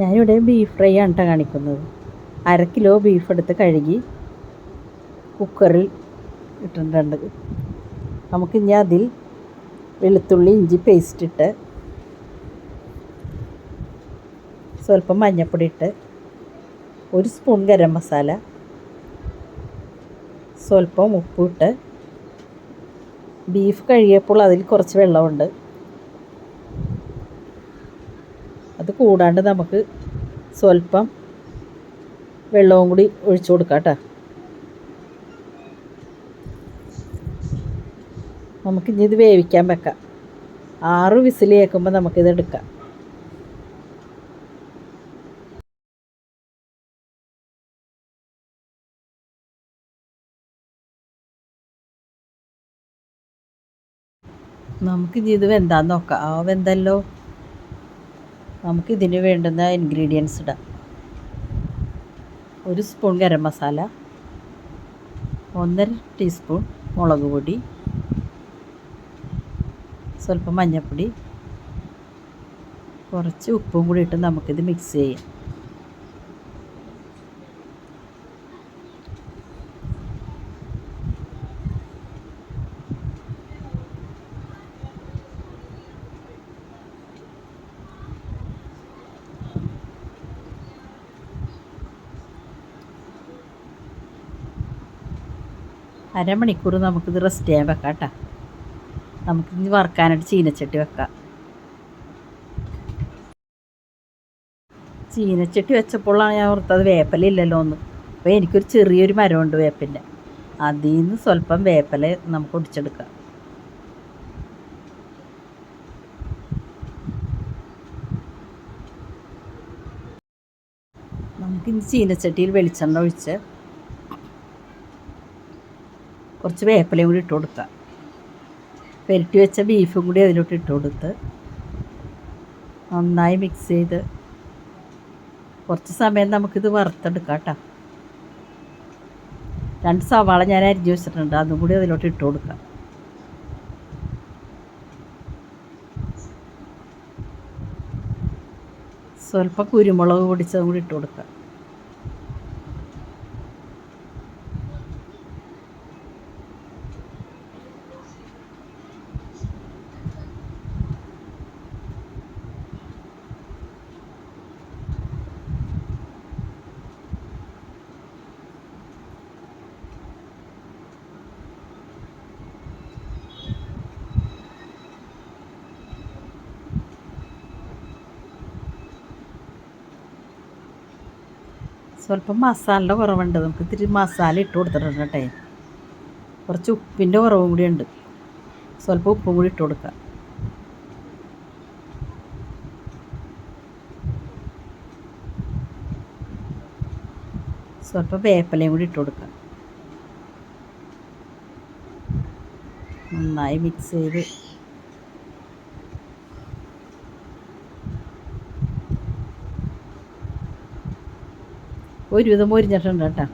ഞാനിവിടെ beef fry ആണ് കേട്ടോ കാണിക്കുന്നത്. അര കിലോ ബീഫ് എടുത്ത് കഴുകി കുക്കറിൽ ഇട്ടിട്ടുണ്ട്. നമുക്ക് ഇനി അതിൽ വെളുത്തുള്ളി ഇഞ്ചി പേസ്റ്റ് ഇട്ട് സ്വല്പം മഞ്ഞൾപ്പൊടി ഇട്ട് ഒരു സ്പൂൺ ഗരം മസാല സ്വല്പം ഉപ്പിട്ട് ബീഫ് കഴുകിയപ്പോൾ അതിൽ കുറച്ച് വെള്ളമുണ്ട് അത് കൂടാണ്ട് നമുക്ക് സ്വല്പം വെള്ളവും കൂടി ഒഴിച്ചു കൊടുക്കാം കേട്ടോ. നമുക്കിനി ഇത് വേവിക്കാൻ വെക്കാം. ആറ് വിസിൽ കേൾക്കുമ്പോൾ നമുക്കിത് എടുക്കാം. നമുക്കിനി ഇത് വെന്താന്ന് നോക്കാം. ആ വെന്തല്ലോ. നമുക്കിതിന് വേണ്ടുന്ന ഇൻഗ്രീഡിയൻസ് ഇടാം. ഒരു സ്പൂൺ ഗരം മസാല ഒന്നര ടീസ്പൂൺ മുളക് പൊടി സ്വല്പം മഞ്ഞൾപ്പൊടി കുറച്ച് ഉപ്പും കൂടി ഇട്ട് നമുക്കിത് മിക്സ് ചെയ്യാം. അരമണിക്കൂർ നമുക്കിത് റെസ്റ്റ് ചെയ്യാൻ വെക്കാം കേട്ടോ നമുക്കിനി വറുക്കാനായിട്ട് ചീനച്ചട്ടി വെക്കാം. ചീനച്ചട്ടി വെച്ചപ്പോഴാണ് ഞാൻ ഓർത്തത് വേപ്പലില്ലല്ലോ എന്ന്. അപ്പോൾ എനിക്കൊരു ചെറിയൊരു മരമുണ്ട് വേപ്പിന്റെ അതിൽ നിന്ന് സ്വല്പം വേപ്പല നമുക്ക് ഒടിച്ചെടുക്കാം. നമുക്കിനി ചീനച്ചട്ടിയിൽ വെളിച്ചെണ്ണ ഒഴിച്ച് കുറച്ച് വേപ്പിലയും കൂടി ഇട്ട് കൊടുക്കുക. പെരട്ടി വെച്ച ബീഫും കൂടി അതിലോട്ട് ഇട്ട് കൊടുത്ത് നന്നായി മിക്സ് ചെയ്ത് കുറച്ച് സമയം നമുക്കിത് വറുത്തെടുക്കാം കേട്ടോ. രണ്ട് സവാള ഞാൻ അരിഞ്ഞ് വെച്ചിട്ടുണ്ട് അതും കൂടി അതിലോട്ട് ഇട്ട് കൊടുക്കാം. സ്വല്പം കുരുമുളക് പൊടിച്ചതും കൂടി ഇട്ട് കൊടുക്കാം. സ്വല്പം മസാലയുടെ കുറവുണ്ട്. നമുക്ക് ഇത്തിരി മസാല ഇട്ട് കൊടുത്തിട്ടുണ്ട് കേട്ടേ. കുറച്ച് ഉപ്പിന്റെ കുറവും കൂടി ഉണ്ട്. സ്വല്പം ഉപ്പും കൂടി ഇട്ട് കൊടുക്കുക സ്വല്പം വേപ്പിലയും കൂടി ഇട്ട് കൊടുക്കുക നന്നായി മിക്സ് ചെയ്ത് ഒരുവിധം മൊരിഞ്ഞിട്ടുണ്ട് കേട്ടോ.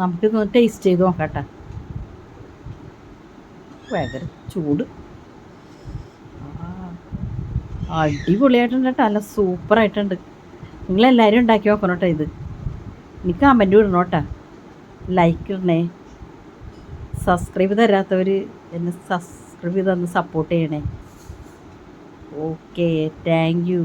നമുക്കിതൊന്ന് ടേസ്റ്റ് ചെയ്ത് നോക്കട്ടെ കേട്ടോ. ഭയങ്കര ചൂട്. അടിപൊളിയായിട്ടുണ്ട് കേട്ടോ. നല്ല സൂപ്പറായിട്ടുണ്ട്. നിങ്ങളെല്ലാവരും ഉണ്ടാക്കി നോക്കണം കേട്ടോ ഇത്. എനിക്ക് കമന്റ് വിടണം കേട്ടോ. ലൈക്ക് ഇടണേ. സബ്സ്ക്രൈബ് തരാത്തവർ എന്നെ സബ്സ്ക്രൈബ് ചെയ്തൊന്ന് സപ്പോർട്ട് ചെയ്യണേ. Okay thank you